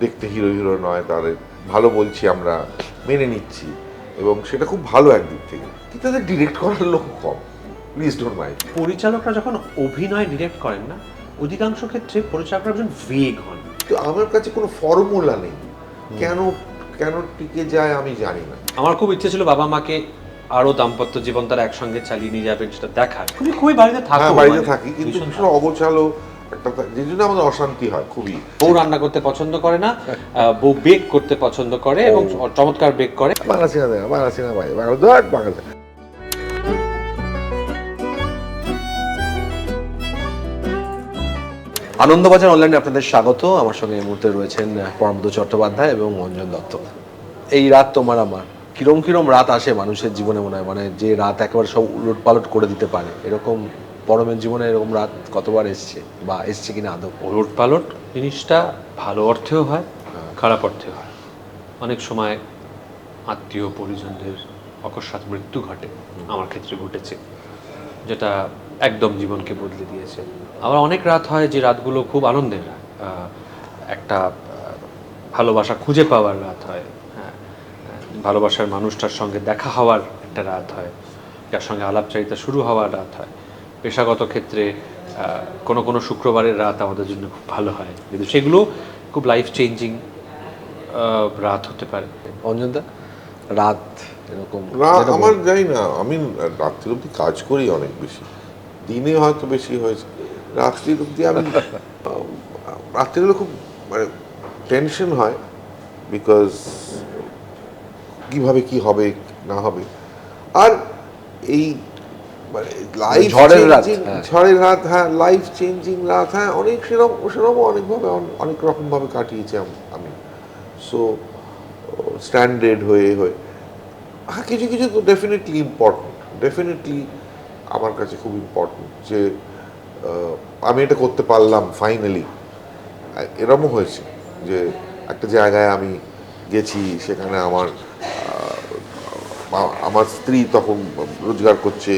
দেখতে hero hero নয় তাদের ভালো বলছি আমরা মেনে নিচ্ছি। এবং সেটা খুব ভালো একদিক থেকে। কিন্তু তাদের ডিরেক্ট করার লোক কম প্লিজ ডোন্ট মাইন্ড পরিচালকরা যখন অভিনয় ডিরেক্ট করেন না অধিকাংশ ক্ষেত্রে পরিচালকরা একজন ভেগ হন। তো আমার কাছে কোনো ফর্মুলা নেই। কেন কেন টিকে যায় আমি জানি না। আমার খুব ইচ্ছে ছিল বাবা মাকে আরও দাম্পত্য জীবন তারা একসঙ্গে চালিয়ে নিয়ে যাবেন সেটা দেখার। তুমি খুবই বাড়িতে থাকো হ্যাঁ বাড়িতে মানে, থাকি কিন্তু অগোছালো একটা যে জন্য আমাদের অশান্তি হয় খুবই। বউ রান্না করতে পছন্দ করে না বউ বেক করতে পছন্দ করে এবং চমৎকার বেক করে। বাংলা সিনেমা দেখা বাংলা সিনেমা ভাই বাংলা বাংলা আনন্দবাজার অনলাইনে আপনাদের স্বাগত। আমার সঙ্গে এই মুহূর্তে রয়েছেন পরমদ চট্টোপাধ্যায় এবং অঞ্জন দত্ত। এই রাত তোমার আমার। কিরম কিরম রাত আসে মানুষের জীবনে মনে হয়? মানে যে রাত একেবারে সব উলট পালট করে দিতে পারে। এরকম পরমের জীবনে এরকম রাত কতবার এসছে বা এসছে কিনা আদৌ? ওলট পালট জিনিসটা ভালো অর্থেও হয় খারাপ অর্থেও হয়। অনেক সময় আত্মীয় পরিজনদের অকস্মাৎ মৃত্যু ঘটে আমার ক্ষেত্রে ঘটেছে যেটা একদম জীবনকে বদলে দিয়েছে। আবার অনেক রাত হয় যে রাতগুলো খুব আনন্দের একটা ভালোবাসা খুঁজে পাওয়ার রাত হয়। হ্যাঁ ভালোবাসার মানুষটার সঙ্গে দেখা হওয়ার একটা রাত হয়। যার সঙ্গে আলাপচারিতা শুরু হওয়ার রাত হয়। পেশাগত ক্ষেত্রে কোনো কোনো শুক্রবারের রাত আমাদের জন্য খুব ভালো হয়। কিন্তু সেগুলো খুব লাইফ চেঞ্জিং রাত হতে পারে। অঞ্জনদা রাত এরকম না আমার জানি না আমি রাত্রির অব্দি কাজ করি অনেক বেশি। দিনে হয়তো বেশি হয়েছে। রাত্রির অব্দি আমি রাত্রির হলে খুব মানে টেনশন হয়। বিকজ কীভাবে কি হবে না হবে। আর এই মানে লাইফ ঝড়ের রাত, হ্যাঁ। ঝড়ের রাত হ্যাঁ লাইফ চেঞ্জিং রাত হ্যাঁ অনেক সেরকম সেরকমও অনেকভাবে অনেক রকমভাবে কাটিয়েছি আমি সো স্ট্যান্ডার্ড হয়ে হয়ে হ্যাঁ কিছু কিছু তো ডেফিনেটলি ইম্পর্টেন্ট ডেফিনেটলি আমার কাছে খুব ইম্পর্টেন্ট যে আমি এটা করতে পারলাম ফাইনালি এরমও হয়েছে যে একটা জায়গায় আমি গেছি সেখানে আমার আমার স্ত্রী তখন রোজগার করছে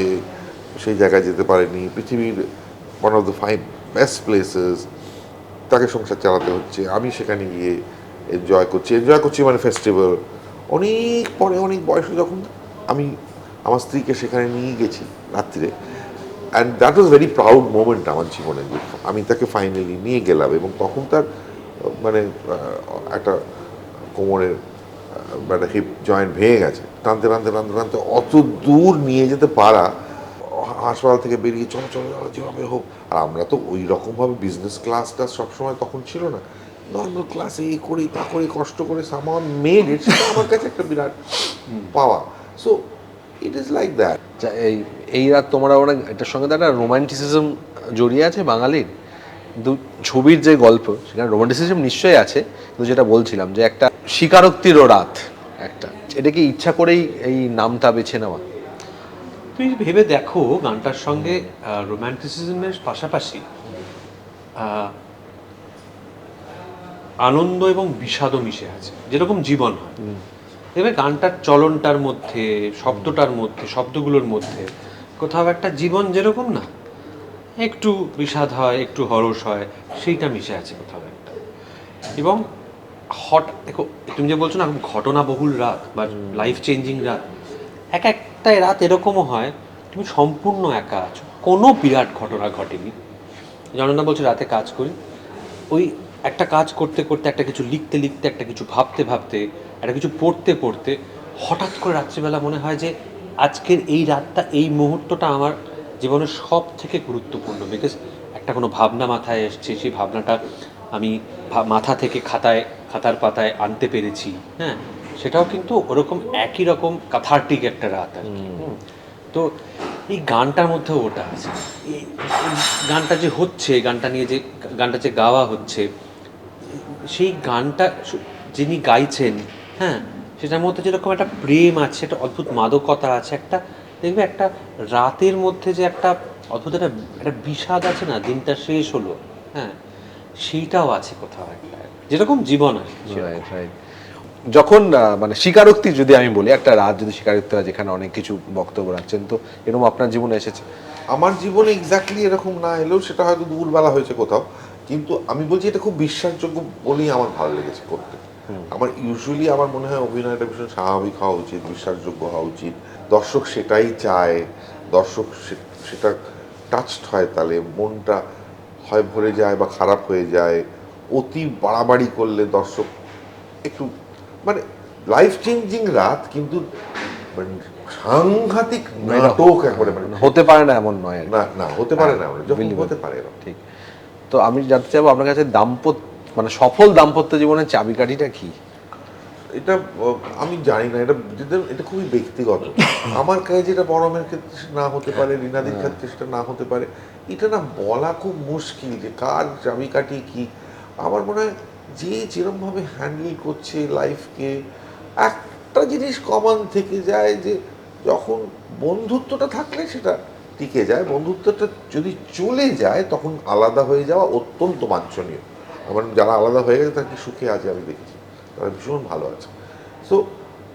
সেই জায়গায় যেতে পারেনি। পৃথিবীর one of the five best places তাকে সংসার চালাতে হচ্ছে। আমি সেখানে গিয়ে এনজয় করছি। এনজয় করছি মানে ফেস্টিভ্যাল অনেক পরে অনেক বয়সে যখন আমি আমার স্ত্রীকে সেখানে নিয়ে গেছি রাত্রিরে and that was very proud moment আমার জীবনে। আমি তাকে ফাইনালি নিয়ে গেলাম এবং তখন তার মানে একটা কোমরের মানে হিপ জয়েন্ট ভেঙে গেছে। টানতে টানতে টানতে টানতে অত দূর নিয়ে যেতে পারা হাসপাতাল থেকে বেরিয়ে চলো চলো চলো, যেভাবে হোক। আর আমরা তো ওই রকমভাবে বিজনেস ক্লাসটা সবসময় তখন ছিল না। নর্মাল ক্লাসে এই করি তা করি কষ্ট করে সামান মেড সেটা আমার কাছে একটা বিরাট পাওয়া। So it is like that এই এই রাত তোমরা অনেক, এটার সঙ্গে তো একটা রোমান্টিসিজম জড়িয়ে আছে বাঙালির। কিন্তু ছবির যে গল্প, সেখানে রোমান্টিসিজম নিশ্চয়ই আছে। কিন্তু যেটা বলছিলাম যে একটা স্বীকারোক্তিরও রাত একটা। এটা কি ইচ্ছা করেই এই নামটা বেছে নেওয়া? তুমি ভেবে দেখো গানটার সঙ্গে রোম্যান্টিসিজমের পাশাপাশি আনন্দ এবং বিষাদও মিশে আছে যেরকম জীবন হয়। দেখবে গানটার চলনটার মধ্যে শব্দটার মধ্যে শব্দগুলোর মধ্যে কোথাও একটা জীবন যেরকম না একটু বিষাদ হয় একটু হরস হয় সেইটা মিশে আছে কোথাও একটা। এবং হট দেখো তুমি যে বলছো না ঘটনা বহুল রাত বা লাইফ চেঞ্জিং রাত এক একটা রাত এরকমও হয়, তুমি সম্পূর্ণ একা আছো। কোনো বিরাট ঘটনা ঘটেনি। জননা বলছে, রাতে কাজ করি। ওই একটা কাজ করতে করতে একটা কিছু লিখতে লিখতে, একটা কিছু ভাবতে ভাবতে, একটা কিছু পড়তে পড়তে হঠাৎ করে রাত্রিবেলা মনে হয় যে আজকের এই রাতটা, এই মুহূর্তটা আমার জীবনের সব থেকে গুরুত্বপূর্ণ। বিকজ একটা কোনো ভাবনা মাথায় এসছে, সেই ভাবনাটা আমি মাথা থেকে খাতায়, খাতার পাতায় আনতে পেরেছি। হ্যাঁ? সেটাও কিন্তু ওরকম একই রকম কাথার্টিক একটা রাত আর কি। তো এই গানটার মধ্যেও ওটা আছে। এই গানটা যে হচ্ছে গানটা নিয়ে যে গানটা যে গাওয়া হচ্ছে সেই গানটা যিনি গাইছেন হ্যাঁ সেটার মধ্যে যেরকম একটা প্রেম আছে একটা অদ্ভুত মাদকতা আছে একটা দেখবে একটা রাতের মধ্যে যে একটা অদ্ভুত একটা একটা বিষাদ আছে না দিনটা শেষ হলো হ্যাঁ সেইটাও আছে কোথাও একটা। যেরকম জীবন আর কি, সেরকম। Right, right. যখন মানে স্বীকারোক্তি যদি আমি বলি একটা রাত যদি স্বীকারোক্তি হয় যেখানে অনেক কিছু বক্তব্য রাখছেন তো এরকম আপনার জীবনে এসেছে? আমার জীবনে এক্স্যাক্টলি এরকম না এলেও সেটা হয়তো দুপুরবেলা হয়েছে কোথাও কিন্তু আমি বলছি এটা খুব বিশ্বাসযোগ্য বলেই আমার ভালো লেগেছে করতে। আমার ইউজুয়ালি আমার মনে হয় অভিনয়টা ভীষণ স্বাভাবিক হওয়া উচিত বিশ্বাসযোগ্য হওয়া উচিত। দর্শক সেটাই চায় দর্শক সে- সেটা টাচড হয় তাহলে মনটা হয় ভরে যায় বা খারাপ হয়ে যায় অতি বাড়াবাড়ি করলে দর্শক একটু মানে লাইফ চেঞ্জিং রাত কিন্তু মানে সাংঘাতিক নাটক একবারে মানে হতে পারে না এমন নয় না না হতে পারে না মানে যখন হতে পারে না ঠিক। তো আমি জানতে চাইব আপনার কাছে দাম্পত্য মানে সফল দাম্পত্য জীবনের চাবিকাঠিটা কি? এটা আমি জানি না এটা যেটা- এটা খুবই ব্যক্তিগত। আমার কাছে যেটা বড়মের ক্ষেত্রে না হতে পারে রিনাদির ক্ষেত্রে সেটা না হতে পারে এটা না বলা খুব মুশকিল যে কার চাবিকাঠি কি। আমার মনে হয় যে যেরমভাবে হ্যান্ডেল করছে লাইফকে একটা জিনিস কমন থেকে যায় যে যখন বন্ধুত্বটা থাকলে সেটা টিকে যায় বন্ধুত্বটা যদি চলে যায় তখন আলাদা হয়ে যাওয়া অত্যন্ত বাঞ্ছনীয়। আমার যারা আলাদা হয়ে গেছে তারা কি সুখে আছে আমি দেখেছি তারা ভীষণ ভালো আছে। সো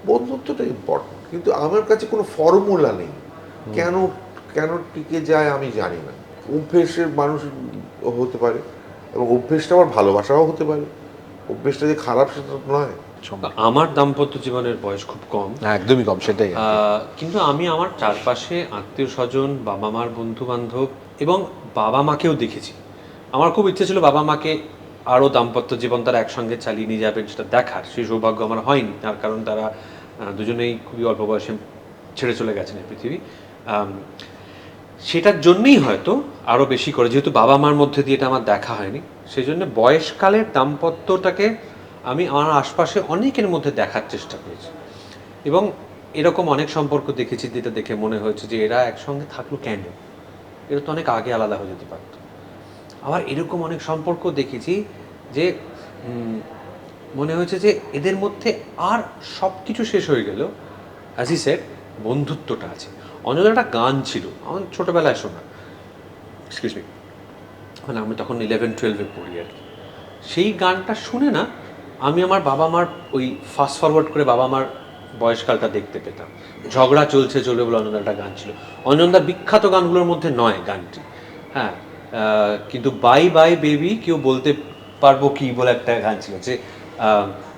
বন্ধুত্বটা ইম্পর্টেন্ট কিন্তু আমার কাছে কোনো ফর্মুলা নেই। কেন কেন টিকে যায় আমি জানি না। অভ্যেসের মানুষ হতে পারে এবং অভ্যেসটা আবার ভালোবাসাও হতে পারে। অভ্যেসটা যে খারাপ সেটা নয়। আমার দাম্পত্য জীবনের বয়স খুব কম। হ্যাঁ একদমই কম সেটাই কিন্তু আমি আমার চারপাশে আত্মীয় স্বজন বাবা মার বন্ধু বান্ধব এবং বাবা মাকেও দেখেছি। আমার খুব ইচ্ছে ছিল বাবা মাকে আরও দাম্পত্য জীবন তারা একসঙ্গে চালিয়ে নিয়ে যাবেন সেটা দেখার। সেই সৌভাগ্য আমার হয়নি তার কারণ তারা দুজনেই খুবই অল্প বয়সে ছেড়ে চলে গেছেন এই পৃথিবী। সেটার জন্যেই হয়তো আরও বেশি করে যেহেতু বাবা মার মধ্যে দিয়ে এটা আমার দেখা হয়নি। সেই জন্য বয়সকালের দাম্পত্যটাকে আমি আমার আশপাশে অনেকের মধ্যে দেখার চেষ্টা করেছি। এবং এরকম অনেক সম্পর্ক দেখেছি যেটা দেখে মনে হয়েছে যে এরা একসঙ্গে থাকল কেন? এরা তো অনেক আগে আলাদা হয়ে যেতে পারত। আবার এরকম অনেক সম্পর্ক দেখেছি যে মনে হয়েছে যে এদের মধ্যে আর সব কিছু শেষ হয়ে গেল। অ্যাজ ই সেট বন্ধুত্বটা আছে। অন্যদের একটা গান ছিল। আমার ছোটোবেলায় শোনা। এক্সকিউজ মি মানে আমি তখন ইলেভেন টুয়েলভে পড়ি আর কি। সেই গানটা শুনে না আমি আমার বাবা মার ওই ফাস্ট ফরওয়ার্ড করে বাবা মার বয়সকালটা দেখতে পেতাম। ঝগড়া চলছে, চলবে বলে অন্যদার একটা গান ছিল। অঞ্জনদার বিখ্যাত গানগুলোর মধ্যে নয় গানটি। হ্যাঁ কিন্তু বাই বাই, বেবি কেউ বলতে পারব কি বলে একটা গান ছিল যে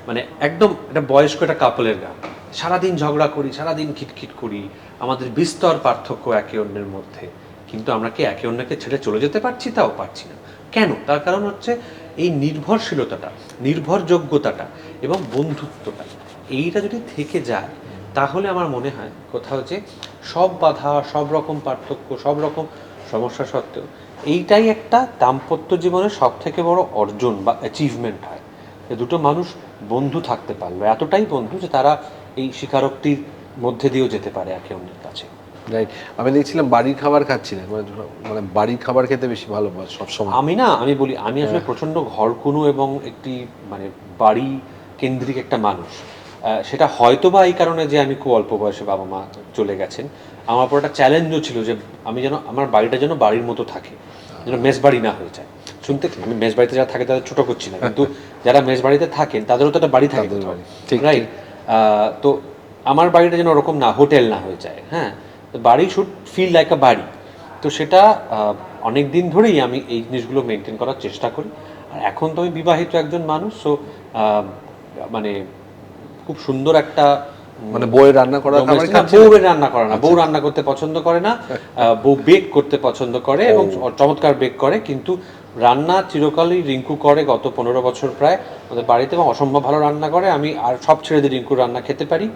মানে একদম একটা বয়স্ক একটা কাপলের গান। সারাদিন ঝগড়া করি, সারাদিন খিটখিট করি, আমাদের বিস্তর পার্থক্য একে অন্যের মধ্যে। কিন্তু আমরা কি একে অন্যকে ছেড়ে চলে যেতে পারছি? তাও পারছি না। কেন? তার কারণ হচ্ছে এই নির্ভরশীলতাটা, নির্ভরযোগ্যতাটা এবং বন্ধুত্বটা, এইটা যদি থেকে যায়, তাহলে আমার মনে হয় কোথাও যে সব বাধা, সব রকম পার্থক্য, সব রকম সমস্যা সত্ত্বেও এইটাই একটা দাম্পত্য জীবনের সব থেকে বড় অর্জন বা অ্যাচিভমেন্ট হয়। যে দুটো মানুষ বন্ধু থাকতে পারল, এতটাই বন্ধু যে তারা এই স্বীকারোক্তির মধ্যে দিয়েও যেতে পারে একে অন্যের রাইট আমি দেখছিলাম বাড়ির খাবার খাচ্ছিলেন মানে মানে বাড়ির খাবার খেতে বেশি ভালো সবসময়। আমি না আমি বলি আমি আসলে প্রচণ্ড ঘরকুনো এবং একটি মানে বাড়ি কেন্দ্রিক একটা মানুষ। সেটা হয়তো বা এই কারণে যে আমি খুব অল্প বয়সে বাবা মা চলে গেছেন। আমার উপর একটা চ্যালেঞ্জও ছিল যে আমি যেন আমার বাড়িটা যেন বাড়ির মতো থাকে যেন মেস বাড়ি না হয়ে যায়। শুনতে আমি মেস বাড়িতে যারা থাকে তাদের ছোট করছি না কিন্তু যারা মেস বাড়িতে থাকেন তাদেরও তো একটা বাড়ি থাকে রাইট তো আমার বাড়িটা যেন ওরকম না হোটেল না হয়ে যায় হ্যাঁ? বাড়ি শুড ফিল লাইক আ বাড়ি তো সেটা অনেক দিন ধরেই আমি এই জিনিসগুলো মেনটেন করার চেষ্টা করি। আর এখন তো আমি বিবাহিত একজন মানুষ সো মানে খুব সুন্দর একটা মানে বইয়ের রান্না করা খাবার domestic- না, খাচ্ছেন বউ রান্না করে না বউ রান্না করতে পছন্দ করে না বউ বেক করতে পছন্দ করে এবং চমৎকার বেক করে কিন্তু রান্না চিরকালই রিঙ্কু করে গত পনেরো বছর প্রায়। আমাদের বাড়িতে এবং অসম্ভব ভালো রান্না করে আমি আর সব ছেড়ে দিয়ে রিঙ্কুর রান্না খেতে পারি।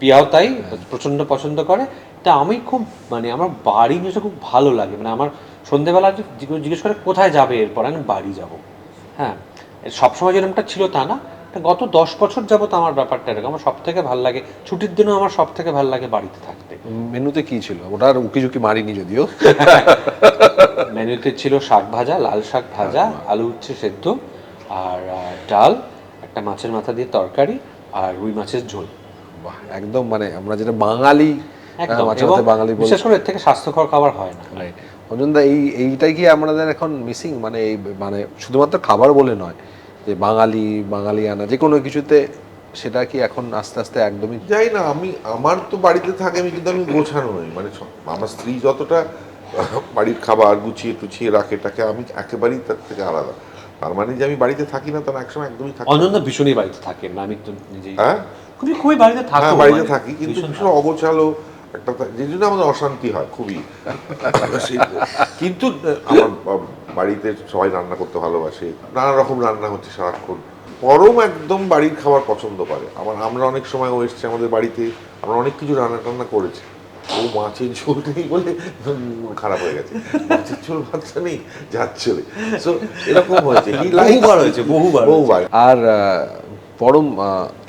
পিয়াও তাই প্রচণ্ড পছন্দ করে। তা আমি খুব মানে আমার বাড়ি জিনিসটা খুব ভালো লাগে। মানে আমার সন্ধেবেলা জিজ্ঞেস করে কোথায় যাবে এরপর আমি বাড়ি যাব। হ্যাঁ সবসময় যেরকমটা ছিল তা না। গত দশ বছর যাব যাবত আমার ব্যাপারটা এরকম। আমার সব থেকে ভালো লাগে ছুটির দিনও আমার সব থেকে ভালো লাগে বাড়িতে থাকতে। মেনুতে কি ছিল? ওটার উকি ঝুঁকি মারিনি যদিও। মেনুতে ছিল শাক ভাজা লাল শাক ভাজা আলু উচ্ছে সেদ্ধ আর ডাল একটা মাছের মাথা দিয়ে তরকারি আর রুই মাছের ঝোল। বাহ একদম মানে আমরা যেটা বাঙালি মাঝে বাঙালি বিশেষ করে এর থেকে স্বাস্থ্যকর খাবার হয় না। রাইট এই এইটাই কি আমাদের এখন মিসিং মানে এই মানে শুধুমাত্র খাবার বলে নয় যে বাঙালি বাঙালি আনা যে কোনো কিছুতে সেটা কি এখন আস্তে আস্তে একদমই যাই না আমি আমার তো বাড়িতে থাকে আমি কিন্তু আমি গোছানো নই। মানে আমার স্ত্রী যতটা বাড়ির খাবার গুছিয়ে টুছিয়ে রাখে এটাকে আমি একেবারেই তার থেকে আলাদা। তার মানে যে আমি বাড়িতে থাকি না তার একসময় একদমই থাকি। অনন্ত ভীষণই বাড়িতে থাকেন না আমি তো নিজেই হ্যাঁ? খুবই খুবই বাড়িতে থাকো হ্যাঁ বাড়িতে মানে, থাকি কিন্তু ভীষণ অগোছালো একটা থা- যে জন্য আমাদের অশান্তি হয় খুবই। কিন্তু আমার বাড়িতে সবাই রান্না করতে ভালোবাসে নানা রকম রান্না হচ্ছে সারাক্ষণ। পরম একদম বাড়ির খাবার পছন্দ করে। আমার আমরা অনেক সময় ও এসছে আমাদের বাড়িতে আমরা অনেক কিছু রান্না টান্না করেছি। ও মাছের ঝোল নেই বলে খারাপ হয়ে গেছে। মাছের ঝোল ভাতটা নেই যাচ্ছে। সো এরকম হয়েছে। বহুবার হয়েছে, বহুবার বহুবার। আর পরম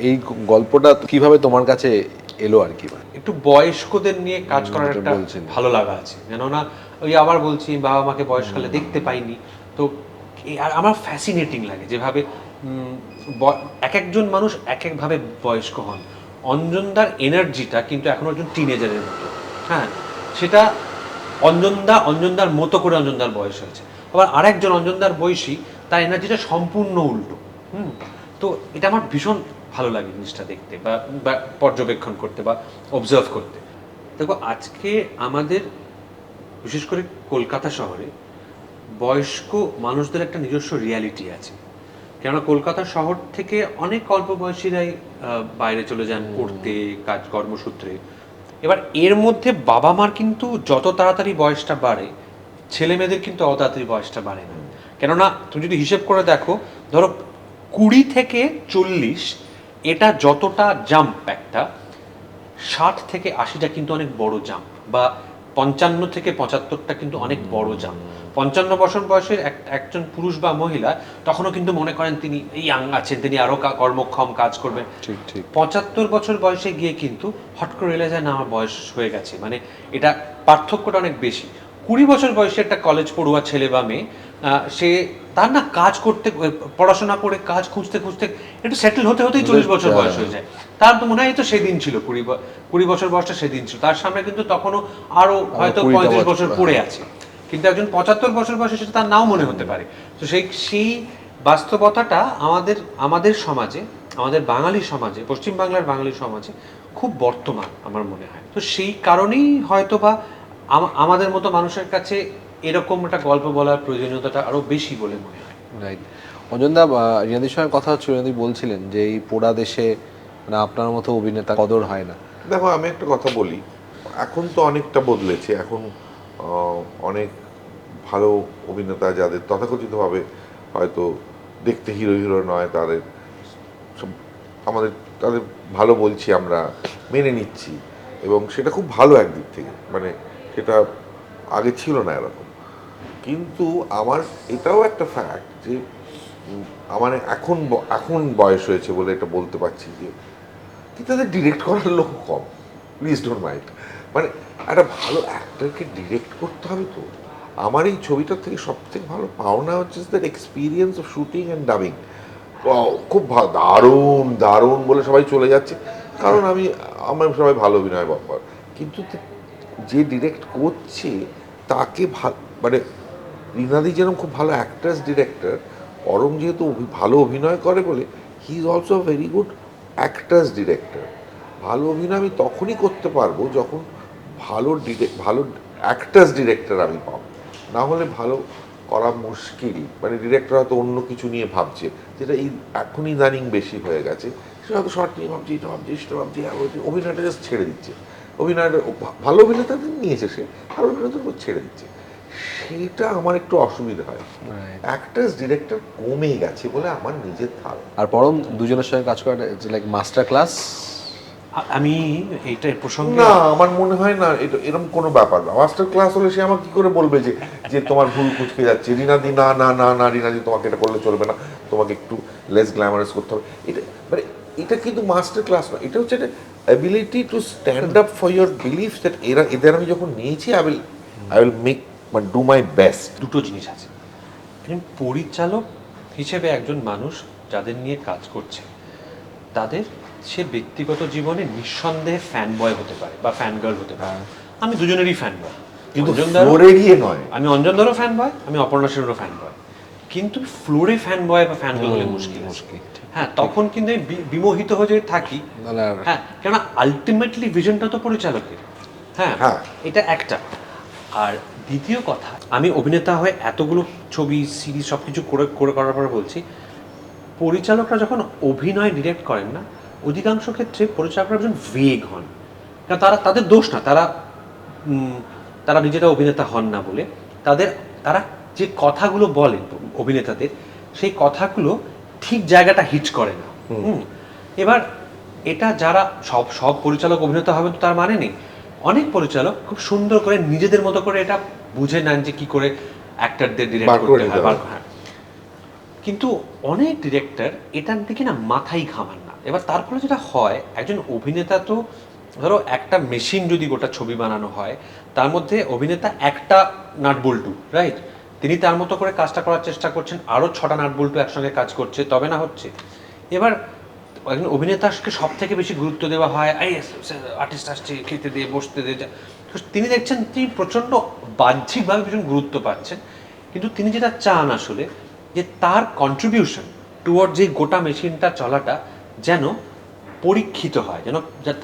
এই গল্পটা কীভাবে তোমার কাছে এলো আর কি? একটু বয়স্কদের নিয়ে কাজ করার একটা ভালো লাগা আছে। কেননা ওই আবার বলছি বাবা মাকে বয়সকালে দেখতে পাইনি। তো আর আমার ফ্যাসিনেটিং লাগে যেভাবে এক একজন মানুষ এক একভাবে বয়স্ক হন। অঞ্জনদার এনার্জিটা কিন্তু এখন একজন টিনেজারের মতো। হ্যাঁ সেটা অঞ্জনদা অঞ্জনদার মতো করে অঞ্জনদার বয়স হয়েছে। আবার আরেকজন অঞ্জনদার বয়সী তার এনার্জিটা সম্পূর্ণ উল্টো। হুম তো এটা আমার ভীষণ ভালো লাগে জিনিসটা দেখতে বা পর্যবেক্ষণ করতে বা অবজার্ভ করতে। দেখো আজকে আমাদের বিশেষ করে কলকাতা শহরে বয়স্ক মানুষদের একটা নিজস্ব রিয়ালিটি আছে। কেননা কলকাতা শহর থেকে অনেক অল্প বয়সীরাই বাইরে চলে যান পড়তে কাজ কর্মসূত্রে। এবার এর মধ্যে বাবা মার কিন্তু যত তাড়াতাড়ি বয়সটা বাড়ে ছেলে মেয়েদের কিন্তু অত তাড়াতাড়ি বয়সটা বাড়ে না। কেননা তুমি যদি হিসেব করে দেখো ধরো কুড়ি থেকে চল্লিশ এটা যতটা জাম্প একটা ষাট থেকে আশিটা কিন্তু অনেক বড় জাম্প বা পঞ্চান্ন থেকে পঁচাত্তরটা কিন্তু অনেক বড় জাম্প পঞ্চান্ন বছর বয়সের একজন পুরুষ বা মহিলা তখনও কিন্তু মনে করেন তিনি এই আং আছেন তিনি আরও কর্মক্ষম কাজ করবেন। ঠিক ঠিক। পঁচাত্তর বছর বয়সে গিয়ে কিন্তু হট করে রিয়েলাইজ হয় না আমার বয়স হয়ে গেছে। মানে এটা পার্থক্যটা অনেক বেশি। কুড়ি বছর বয়সে একটা কলেজ পড়ুয়া ছেলে বা মেয়ে সে তার না কাজ করতে পড়াশোনা করে কাজ খুঁজতে খুঁজতে একটু সেটেল হতে হতেই চল্লিশ বছর বয়স হয়ে যায়। তার তো মনে হয় তো সেদিন ছিল কুড়ি কুড়ি বছর বয়সটা সেদিন ছিল। তার সামনে কিন্তু তখনও আরও হয়তো পঁয়ত্রিশ বছর, বছর পড়ে। আছে। কিন্তু একজন পঁচাত্তর বছর বয়সে সেটা তার নাও মনে হতে পারে। তো সেই সেই বাস্তবতাটা আমাদের আমাদের সমাজে আমাদের বাঙালি সমাজে পশ্চিম বাংলার বাঙালি সমাজে খুব বর্তমান আমার মনে হয়। তো সেই কারণেই হয়তো বা আমাদের মতো মানুষের কাছে এরকম একটা গল্প বলার প্রয়োজনীয়তাটা আরও বেশি বলে মনে হয়। রাইট অঞ্জনদা রিয়াদির সঙ্গে কথা হচ্ছিল রিয়াদি বলছিলেন যে এই পোড়া দেশে মানে আপনার মতো অভিনেতা কদর হয় না। দেখো আমি একটা কথা বলি। এখন তো অনেকটা বদলেছে। এখন অনেক ভালো অভিনেতা যাদের তথাকথিতভাবে হয়তো দেখতে হিরো হিরো নয় তাদের সব আমাদের তাদের ভালো বলছি আমরা মেনে নিচ্ছি। এবং সেটা খুব ভালো একদিক থেকে। মানে সেটা আগে ছিল না এরকম। কিন্তু আমার, এটাও একটা ফ্যাক্ট যে আমার এখন এখন বয়স হয়েছে বলে এটা বলতে পারছি যে, কি তাদের ডিরেক্ট করার লোক কম? প্লিজ ডোন্ট মাইন্ড মানে একটা ভালো অ্যাক্টরকে ডিরেক্ট করতে হবে তো। আমার এই ছবিটার থেকে সবথেকে ভালো পাওনা হচ্ছে that experience of shooting and dubbing খুব ভালো দারুণ দারুণ বলে সবাই চলে যাচ্ছে। কারণ আমি, আমার সবাই ভালো অভিনয় ব্যাপার কিন্তু যে ডিরেক্ট করছে, তাকে ভা- মানে রিনাদি যেরকম খুব ভালো অ্যাক্ট্রেস ডিরেক্টর পরম যেহেতু ভালো অভিনয় করে বলে he is also very good actors director ভালো অভিনয় আমি তখনই করতে পারব যখন ভালো ভালো অ্যাক্টার্স ডিরেক্টর আমি পাবো। না হলে ভালো করা মুশকিল। মানে ডিরেক্টর হয়তো অন্য কিছু নিয়ে ভাবছে যেটা এই এখন ইদানিং বেশি হয়ে গেছে। সে হয়তো শর্ট নিয়ে ভাবছে এটা ভাবছে সেটা ভাবছে আর ভাবছে, অভিনয়টা জাস্ট ছেড়ে দিচ্ছে। অভিনয়টা ভালো অভিনেতাদের নিয়েছে সে ভালো অভিনেতার ছেড়ে দিচ্ছে। সেটা আমার একটু অসুবিধা হয়। অ্যাক্টার্স ডিরেক্টর কমে গেছে বলে আমার নিজের ধারণা। আর পরম দুজনের সঙ্গে কাজ করা লাইক মাস্টার ক্লাস আমি এইটা প্রসঙ্গে না আমার মনে হয় না এটা এরকম কোনো ব্যাপার না। মাস্টার ক্লাস হলে সে আমাকে কি করে বলবে যে যে তোমার ভুল কুচকে যাচ্ছে? রিনা রিনাদি না না না না রিনাদি তোমাকে এটা করলে চলবে না। তোমাকে একটু লেস গ্ল্যামারাস করতে হবে। এটা মানে এটা কিন্তু মাস্টার ক্লাস না। এটা হচ্ছে একটা ability to stand up for your belief that এরা এদের আমি যখন নিয়েছি I will I will make মানে ডু মাই বেস্ট দুটো জিনিস আছে। একজন পরিচালক হিসেবে একজন মানুষ যাদের নিয়ে কাজ করছে তাদের সে ব্যক্তিগত জীবনে নিঃসন্দেহে ফ্যান বয় হতে পারে বা ফ্যান গার্ল হতে পারে। আমি দুজনেরই ফ্যান বয় কিন্তু নয়। আমি অঞ্জন দারও ফ্যান বয় আমি অপর্ণা সেনেরও ফ্যান বয় কিন্তু ফ্লোরে ফ্যান বয় বা ফ্যান গার্ল হলে মুশকিল মুশকিল হ্যাঁ তখন কিন্তু আমি বিমোহিত হয়ে যদি থাকি হ্যাঁ কেননা আলটিমেটলি ভিশনটা তো পরিচালকের। হ্যাঁ হ্যাঁ। এটা একটা। আর দ্বিতীয় কথা আমি অভিনেতা হয়ে এতগুলো ছবি সিরিজ সব কিছু করে করে করার পরে বলছি পরিচালকরা যখন অভিনয় ডিরেক্ট করেন না অধিকাংশ ক্ষেত্রে পরিচালকরা একজন ভেগ হন। কারণ তারা তাদের দোষ না তারা তারা নিজেরা অভিনেতা হন না বলে তাদের তারা যে কথাগুলো বলেন অভিনেতাদের সেই কথাগুলো ঠিক জায়গাটা হিট করে না। হুম। এবার এটা যারা সব সব পরিচালক অভিনেতা হবেন তো তার মানে নেই। অনেক পরিচালক খুব সুন্দর করে নিজেদের মতো করে এটা বুঝে নেন যে কি করে অ্যাক্টরদের ডিরেক্ট করতে হয় হ্যাঁ। কিন্তু অনেক ডিরেক্টর এটার দিকে না মাথাই ঘামান না। এবার তার ফলে যেটা হয় একজন অভিনেতা তো ধরো একটা মেশিন যদি গোটা ছবি বানানো হয় তার মধ্যে অভিনেতা একটা নাটবল্টু রাইট তিনি তার মতো করে কাজটা করার চেষ্টা করছেন আরও ছটা নাটবল্টু একসঙ্গে কাজ করছে তবে না হচ্ছে। এবার একজন অভিনেতাকে সব থেকে বেশি গুরুত্ব দেওয়া হয় এই আর্টিস্ট আসছে খেতে দিয়ে বসতে দিয়ে যা-" তো তিনি দেখছেন তিনি প্রচণ্ড বাহ্যিকভাবে ভীষণ গুরুত্ব পাচ্ছেন। কিন্তু তিনি যেটা চান আসলে যে তার কন্ট্রিবিউশন টুয়ার্ড যে গোটা মেশিনটা চলাটা যেন পরীক্ষিত হয় যেন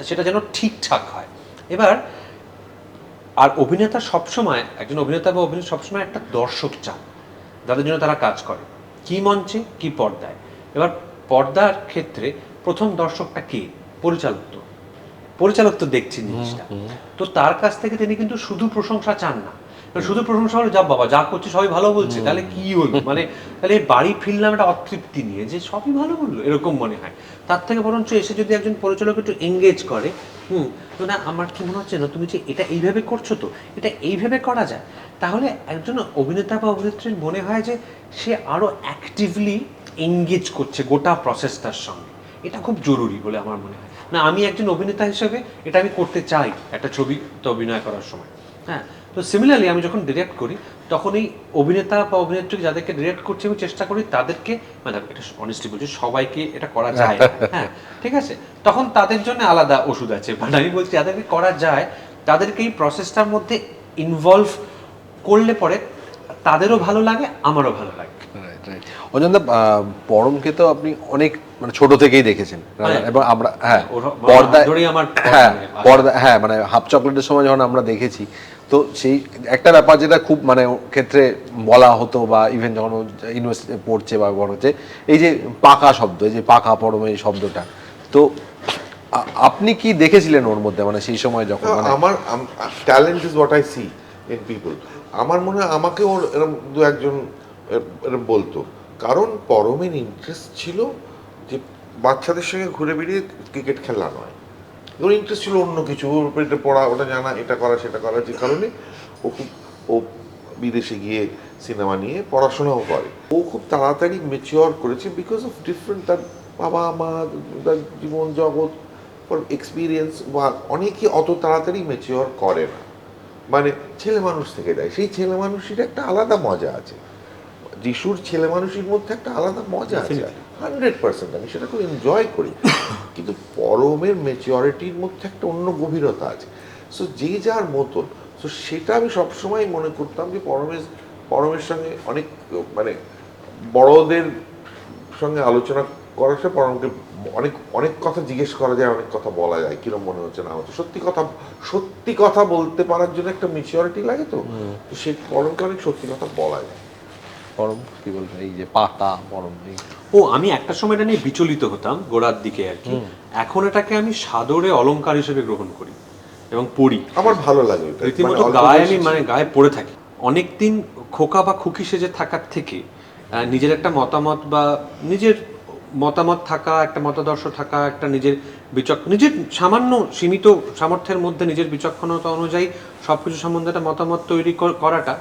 সেটা যেন ঠিকঠাক হয়। এবার আর অভিনেতা সবসময় একজন অভিনেতা বা অভিনেতা সবসময় একটা দর্শক চান যাদের জন্য তারা কাজ করে। কি মঞ্চে কি পর্দায়। এবার পর্দার ক্ষেত্রে প্রথম দর্শকটা কে? পরিচালক তো। পরিচালক তো দেখছেন জিনিসটা। তো তার কাছ থেকে তিনি কিন্তু শুধু প্রশংসা চান না। শুধু প্রশংসা হলো যা বাবা যা করছে সবাই ভালো বলছে তাহলে কি হলো? মানে তাহলে বাড়ি ফিরলাম একটা অতৃপ্তি নিয়ে যে সবই ভালো বলল এরকম মনে হয়। তার থেকে বরঞ্চ এসে যদি একজন পরিচালক একটু এঙ্গেজ করে হুম তো না আমার কি মনে হচ্ছে না তুমি যে এটা এইভাবে করছ তো এটা এইভাবে করা যায়? তাহলে একজন অভিনেতা বা অভিনেত্রীর মনে হয় যে সে আরও অ্যাক্টিভলি এঙ্গেজ করছে গোটা প্রসেসটার সঙ্গে। এটা খুব জরুরি বলে আমার মনে হয়। না আমি একজন অভিনেতা হিসেবে এটা আমি করতে চাই একটা ছবিতে অভিনয় করার সময়। হ্যাঁ তো সিমিলারলি আমি যখন ডিরেক্ট করি তখন এই অভিনেতা বা অভিনেত্রী যাদেরকে ডিরেক্ট করছি আমি চেষ্টা করি তাদেরকে মানে এটা অনেস্টলি বলছি সবাইকে এটা করা যায়। হ্যাঁ ঠিক আছে? তখন তাদের জন্য আলাদা ওষুধ আছে। বাট আমি বলছি যাদেরকে করা যায় তাদেরকে এই প্রসেসটার মধ্যে ইনভলভ করলে পরে তাদেরও ভালো লাগে আমারও ভালো লাগে। অজন্তা পরমকে তো আপনি অনেক মানে ছোট থেকেই দেখেছেন। হ্যাঁ। এবং আমরা হ্যাঁ আমার হ্যাঁ পর্দা হ্যাঁ মানে হাফ চকলেটের সময় যখন আমরা দেখেছি তো সেই একটা ব্যাপার যেটা খুব মানে ওর ক্ষেত্রে বলা হতো বা ইভেন যখন ইউনিভার্সিটি পড়ছে বা বড় হচ্ছে এই যে পাকা শব্দ এই যে পাকা পরম এই শব্দটা তো আপনি কি দেখেছিলেন ওর মধ্যে মানে সেই সময় যখন মানে আমার talent is what I see in people আমার মনে হয় আমাকে ওর এরকম দু একজন এর- এরম বলতো। কারণ পরমের ইন্টারেস্ট ছিল যে বাচ্চাদের সঙ্গে ঘুরে বেরিয়ে ক্রিকেট খেলা নয়। ওর ইন্টারেস্ট ছিল অন্য কিছু, ওর পড়া, ওটা জানা, এটা করা, সেটা করা, যে কারণে ও খুব, ও বিদেশে গিয়ে সিনেমা নিয়ে পড়াশোনাও করে। ও খুব তাড়াতাড়ি মেচিওর করেছে বিকজ অফ ডিফারেন্ট তার বাবা, মা, তার জীবন, জগৎ এক্সপিরিয়েন্স বা অনেকে অত তাড়াতাড়ি মেচিওর করে না। মানে ছেলে মানুষ থেকে দেয় সেই ছেলে মানুষের একটা আলাদা মজা আছে। যিশুর ছেলে মানুষের মধ্যে একটা আলাদা মজা আছে। হান্ড্রেড পার্সেন্ট আমি সেটা খুব এনজয় করি। কিন্তু পরমের মেচিওরিটির মধ্যে একটা অন্য গভীরতা আছে। সো যে যার মতন সো সেটা আমি সবসময় মনে করতাম যে পরমের পরমের সঙ্গে অনেক মানে বড়দের সঙ্গে আলোচনা করার সময় পরমকে অনেক অনেক কথা জিজ্ঞেস করা যায় অনেক কথা বলা যায় কিরম মনে হচ্ছে না হচ্ছে। সত্যি কথা সত্যি কথা বলতে পারার জন্য একটা মেচিওরিটি লাগে তো? তো সেই পরমকে অনেক সত্যি কথা বলা যায়। পরম কি বলবেন এই যে পাকা পরম এই ও আমি একটা সময় এটা নিয়ে বিচলিত হতাম গোড়ার দিকে আর কি। এখন এটাকে আমি সাদরে অলংকার হিসেবে গ্রহণ করি এবং পড়ি আমার ভালো লাগে রীতিমতো মানে গায়ে আমি মানে গায়ে পড়ে থাকি। অনেকদিন খোকা বা খুকি সেজে থাকার থেকে আহ, নিজের একটা মতামত বা নিজের মতামত থাকা একটা মতাদর্শ থাকা একটা নিজের বিচক নিজের সামান্য সীমিত সামর্থ্যের মধ্যে নিজের বিচক্ষণতা অনুযায়ী সব কিছু সম্বন্ধে একটা মতামত তৈরি করাটা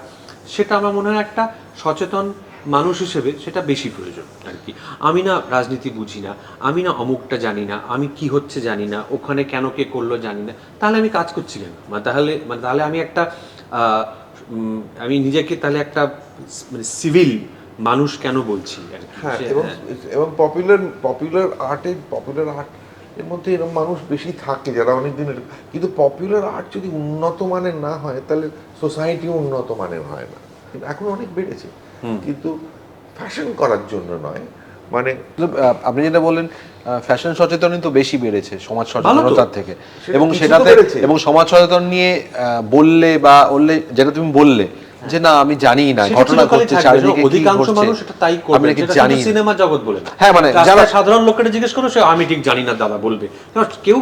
সেটা আমার মনে হয় একটা সচেতন মানুষ হিসেবে সেটা বেশি প্রয়োজন আর কি আমি না রাজনীতি বুঝি না আমি না অমুকটা জানি না আমি কি হচ্ছে জানি না ওখানে কেন কে করল জানি না তাহলে আমি কাজ করছি কেন মানে তাহলে মানে তাহলে আমি একটা আমি নিজেকে তাহলে একটা মানে সিভিল মানুষ কেন বলছি আর কি। হ্যাঁ এবং হ্যাঁ। এবং পপুলার পপুলার আর্টে পপুলার আর্ট এর মধ্যে এরকম মানুষ বেশি থাকে যারা অনেক দিনের কিন্তু পপুলার আর্ট যদি উন্নত মানের না হয় তাহলে সোসাইটিও উন্নত মানের হয় না। কিন্তু এখন অনেক বেড়েছে। কিন্তু ফ্যাশন করার জন্য নয়। মানে আপনি যেটা বললেন ফ্যাশন সচেতনই তো বেশি বেড়েছে সমাজ সচেতনতার থেকে। এবং সেটাতে। এবং সমাজ সচেতন নিয়ে বললে বা বললে যেটা তুমি বললে যে না আমি জানি না ঘটনা ঘটছে চারিদিকে অধিকাংশ মানুষ এটা তাই আমি করবে নাকি জানি সিনেমা জগৎ বলে না। হ্যাঁ, মানে যারা- সাধারণ লোকেরা জিজ্ঞেস করো সে আমি ঠিক জানি না দাদা বলবে। কেউ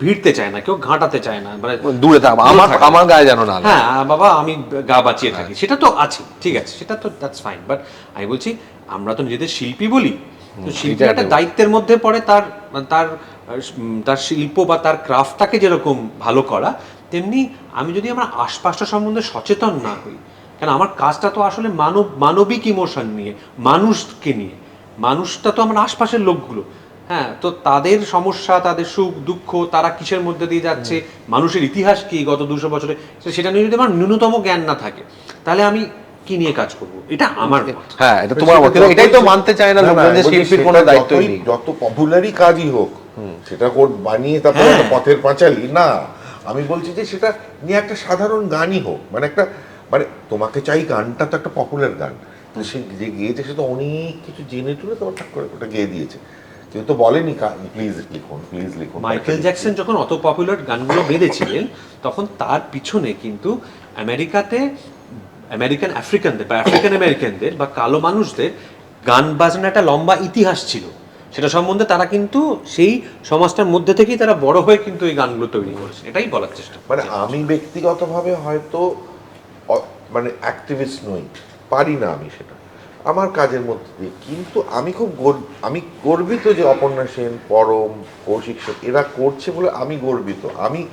ভিড়তে চায় না কেউ ঘাঁটাতে চায় না। মানে দূরে থাক আমার আমার গায়ে যেন না হ্যাঁ বাবা আমি গা বাঁচিয়ে থাকি। সেটা তো আছে ঠিক আছে সেটা তো দ্যাটস ফাইন বাট আমি বলছি আমরা তো নিজেদের শিল্পী বলি। তো শিল্পী একটা দায়িত্বের মধ্যে পড়ে তার তার তার শিল্প বা তার ক্রাফটটাকে যেরকম ভালো করা তেমনি আমি যদি আমার আশপাশটা সম্বন্ধে সচেতন না হই কেন আমার কাজটা তো আসলে মানব মানবিক ইমোশন নিয়ে মানুষকে নিয়ে। মানুষটা তো আমার আশপাশের লোকগুলো। হ্যাঁ তো তাদের সমস্যা তাদের সুখ দুঃখ তারা কিসের মধ্যে দিয়ে যাচ্ছে মানুষের ইতিহাস কি গত দুশো বছরে? সেটা নিয়ে যদি আমার ন্যূনতম জ্ঞান না থাকে তাহলে আমি কি নিয়ে কাজ করব? এটা আমার হ্যাঁ এটা তোমার মত। এটাই তো মানতে চায় না যে শিল্পীর কোনো দায়িত্বই যতই- নেই। যত পপুলারই কাজই হোক সেটা বানিয়ে তারপর হ্যাঁ। পথের পাঁচালি না। আমি বলছি যে সেটা নিয়ে একটা সাধারণ গানই হোক। মানে একটা মানে তোমাকে চাই গানটা তো একটা পপুলার গান। সে যে গেয়েছে, সে তো অনেক কিছু জেনে টুনে তোমার ঠাক করে ওটা গেয়ে দিয়েছে। কেউ তো বলেনি প্লিজ লিখুন প্লিজ লিখুন। মাইকেল জ্যাকসন যখন অত পপুলার গানগুলো বেঁধেছিলেন, তখন তার পিছনে কিন্তু আমেরিকাতে আমেরিকান আফ্রিকানদের বা আফ্রিকান আমেরিকানদের বা কালো মানুষদের গান বাজনা একটা লম্বা ইতিহাস ছিল। সেটা সম্বন্ধে তারা কিন্তু সেই সমাজটার মধ্যে থেকেই তারা বড় হয়ে কিন্তু এই গানগুলো তৈরি করেছে। এটাই বলার চেষ্টা মানে আমি ব্যক্তিগতভাবে হয়তো মানে অ্যাক্টিভিস্ট নই পারি না আমি সেটা। আমার কাজের মধ্যে দিয়ে। কিন্তু আমি খুব গর্ব- আমি গর্বিত যে অপর্ণা সেন পরম কৌশিক সেন এরা করছে বলে আমি গর্বিত। আমি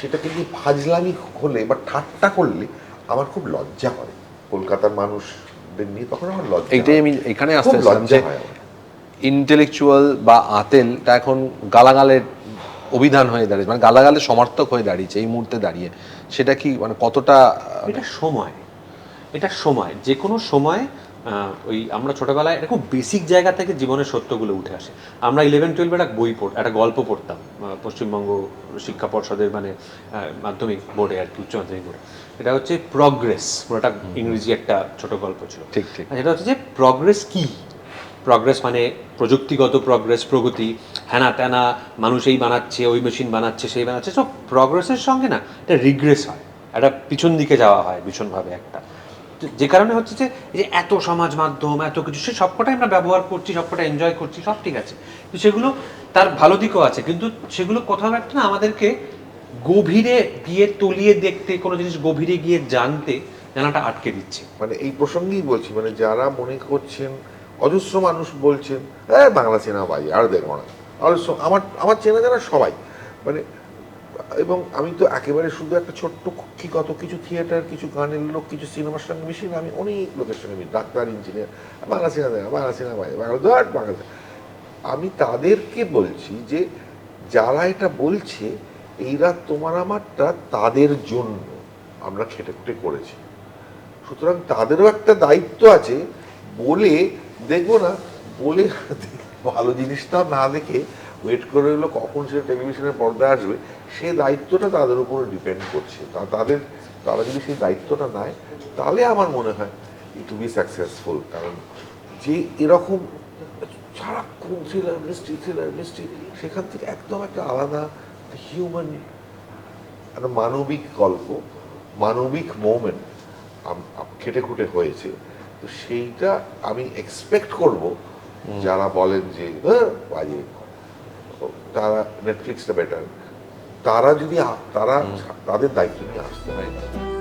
সেটাকে নিয়ে ফাজলামি হলে বা ঠাট্টা করলে আমার খুব লজ্জা হয় কলকাতার মানুষদের নিয়ে তখন আমার লজ্জা এইটাই আমি এখানে আসতে লজ্জা হয়। ইন্টেলেকচুয়াল বা আতেলটা এখন গালাগালের অভিধান হয়ে দাঁড়িয়েছে মানে গালাগালের সমর্থক হয়ে দাঁড়িয়েছে এই মুহূর্তে দাঁড়িয়ে। সেটা কি মানে কতটা এটা সময় এটা সময় যে কোনো সময় ওই আমরা ছোটোবেলায় এটা খুব বেসিক জায়গা থেকে জীবনের সত্যগুলো উঠে আসে। আমরা ইলেভেন টুয়েলভে একটা বই পড় একটা গল্প পড়তাম পশ্চিমবঙ্গ শিক্ষা পর্ষদের মানে মাধ্যমিক বোর্ডে আর কি উচ্চ মাধ্যমিক বোর্ডে। এটা হচ্ছে প্রগ্রেস পুরোটা ইংরেজি একটা ছোট গল্প ছিল। ঠিক, ঠিক। সেটা হচ্ছে যে প্রগ্রেস কি? প্রগ্রেস মানে প্রযুক্তিগত প্রগ্রেস প্রগতি, হ্যানা ত্যানা মানুষ এই বানাচ্ছে, ওই মেশিন বানাচ্ছে, সেই বানাচ্ছে, সব প্রগ্রেসের সঙ্গে না এটা রিগ্রেস হয়। একটা পিছন দিকে যাওয়া হয় ভীষণভাবে একটা। যে কারণে হচ্ছে যে, এই যে এত সমাজ মাধ্যম, এত কিছু, সে সবকটাই আমরা ব্যবহার করছি, সবকটা এনজয় করছি, সব ঠিক আছে। তো সেগুলো তার ভালো দিকও আছে, কিন্তু সেগুলো কোথাও একটা না আমাদেরকে গভীরে গিয়ে তলিয়ে দেখতে, কোনো জিনিস গভীরে গিয়ে জানতে জানাটা আটকে দিচ্ছে। মানে এই প্রসঙ্গেই বলছি মানে যারা মনে করছেন অজস্র মানুষ বলছেন হ্যাঁ বাংলা সিনেমা বাই আর দেখব না। অজস্র, আমার আমার চেনা জানা সবাই। মানে এবং আমি তো একেবারে শুধু একটা ছোট্ট কত কিছু থিয়েটার, কিছু গানের লোক, কিছু সিনেমার সঙ্গে মিশি না, আমি অনেক লোকের সঙ্গে মিশি। ডাক্তার, ইঞ্জিনিয়ার, বাংলা সিনেমা দেখা, বাংলা সিনেমা বাই বাংলা ধর বাংলা। আমি তাদেরকে বলছি যে, যারা এটা বলছে এইরা তোমার আমারটা তাদের জন্য আমরা খেটে খুটে করেছি। সুতরাং তাদেরও একটা দায়িত্ব আছে বলে দেখব না, বলে ভালো জিনিসটা না দেখে ওয়েট করে হলো কখন সে টেলিভিশনের পর্দায় আসবে, সে দায়িত্বটা তাদের উপরে ডিপেন্ড করছে। তা, তাদের, তারা যদি সেই দায়িত্বটা নেয়, তাহলে আমার মনে হয় ইট বি সাকসেসফুল কারণ যে এরকম সারাক্ষণ থ্রিলার মিস্ট্রি থ্রিলার মিস্ট্রি সেখান থেকে একদম একটা আলাদা হিউম্যান মানবিক গল্প, মানবিক মোমেন্ট খেটে খুটে হয়েছে। তো সেইটা আমি এক্সপেক্ট করব। যারা বলেন যে "হ্যাঁ, বাজে। তারা নেটফ্লিক্সটা বেটার তারা যদি তারা তাদের দায়িত্ব নিয়ে আসতে হয়